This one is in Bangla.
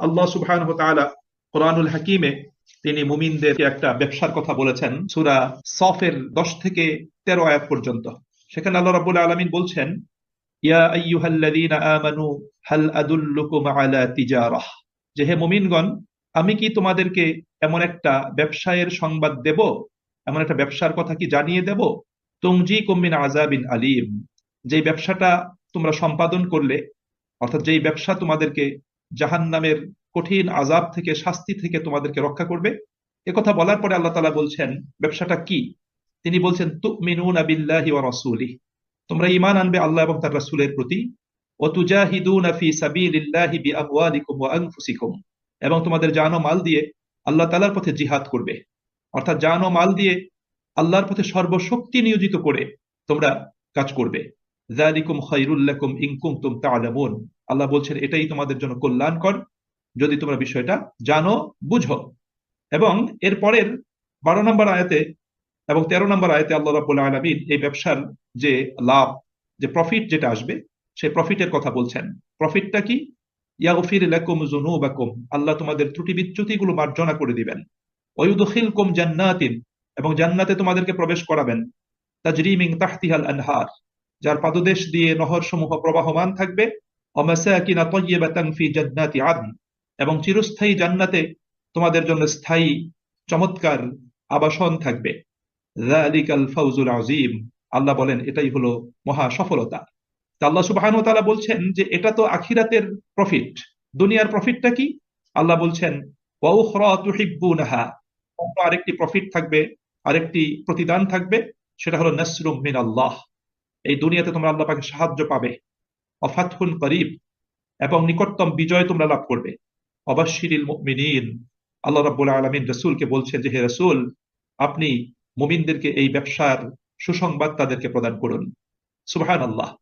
আল্লাহ সুবহান কোরআনুল হাকিমে তিনি মুমিনদেরকে একটা ব্যবসার কথা বলেছেন, সুরা সফের দশ থেকে তেরো আয়াত পর্যন্ত। সেখানে আল্লাহ রাব্বুল আলামিন বলছেন, ইয়া আইয়ুহাল্লাযীনা আমানু, হাল আদুল্লুকুম আলা তিজারাহ। যে হে মুমিনগণ, আমি কি তোমাদেরকে এমন একটা ব্যবসায়ের সংবাদ দেব? এমন একটা ব্যবসার কথা কি জানিয়ে দেব? তুমজি কুমিন আজাবিন আলিম। যেই ব্যবসাটা তোমরা সম্পাদন করলে, অর্থাৎ যেই ব্যবসা তোমাদেরকে জাহান্নামের কঠিন আজাব থেকে, শাস্তি থেকে তোমাদেরকে রক্ষা করবে। কথা বলার পরে আল্লাহ তালা বলছেন, ব্যবসাটা কি? তিনি বলছেন, তুমিনুন আবিল্লাহি ওয়া রাসূলিহি। তোমরা ঈমান আনবে আল্লাহ এবং তার রাসূলের প্রতি। ও তুজাহিদুনা ফি সাবিলিল্লাহি বিআমওয়ালিকুম ওয়া আনফুসিকুম। এবং তোমাদের জান ও মাল দিয়ে আল্লাহ তাআলার পথে জিহাদ করবে। অর্থাৎ জান ও মাল দিয়ে আল্লাহর পথে সর্বশক্তি নিয়োজিত করে তোমরা কাজ করবে। যালিকুম খায়রুল লাকুম ইন কুনতুম তা'লামুন আল্লাহ বলছেন, এটাই তোমাদের জন্য কল্যাণকর। যদি তোমরা বিষয়টা জানো, বুঝো। এবং এর পরের বারো নম্বর আয়াতে এবং তেরো নম্বর আয়াতে আল্লাহ রাব্বুল আলামিন এই ব্যবসার যে লাভ, যে প্রফিট যেটা আসবে সেই প্রফিটের কথা বলছেন। প্রফিটটা কি? ইয়াগফির লাকুম যুনুবাকুম। আল্লাহ তোমাদের ত্রুটি বিচ্যুতিগুলো মার্জনা করে দিবেন। ওয়ুদখিলকুম জান্নাতিন। এবং জান্নাতে তোমাদেরকে প্রবেশ করাবেন। তাজরি মিন তাহতিহাল আনহার। যার পাদদেশ দিয়ে নহর সমূহ প্রবাহমান থাকবে। অমাসাকিনা তাইয়্যিবাতান ফি জান্নাতি আদন এবং চিরস্থায়ী জান্নাতে তোমাদের জন্য স্থায়ী, চমৎকার আবাসন থাকবে। যালিকাল ফাউজুল আজিম আল্লাহ বলেন, এটাই হলো মহা সফলতা। আল্লাহ সুবহানাহু ওয়া তাআলা বলছেন যে, এটা তো আখিরাতের প্রফিট। দুনিয়ার প্রফিটটা কি? আল্লাহ বলছেন আরেকটি প্রফিট থাকবে, আরেকটি প্রতিদান থাকবে, সেটা হলো নাসরুম মিন আল্লাহ এই দুনিয়াতে তোমরা আল্লাহ পাকে সাহায্য পাবে। অফাতহুন করিব এবং নিকটতম বিজয় তোমরা লাভ করবে। অবাশিরিল মিনীন আল্লাহ রাবুল আলমিন রসুলকে বলছেন যে, হে রসুল, আপনি মুমিনদেরকে এই ব্যবসার সুসংবাদ তাদেরকে প্রদান করুন। সুবহানাল্লাহ।